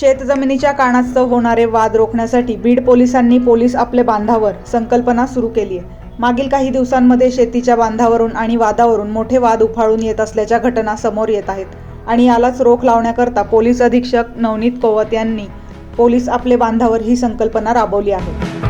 शेतजमिनीच्या कारणास्तव होणारे वाद रोखण्यासाठी बीड पोलिसांनी पोलीस आपले बांधावर संकल्पना सुरू केली आहे. मागील काही दिवसांमध्ये शेतीच्या बांधावरून आणि वादावरून मोठे वाद उफाळून येत असल्याच्या घटना समोर येत आहेत आणि यालाच रोख लावण्याकरता पोलीस अधीक्षक नवनीत कोवत यांनी पोलीस आपले बांधावर ही संकल्पना राबवली आहे.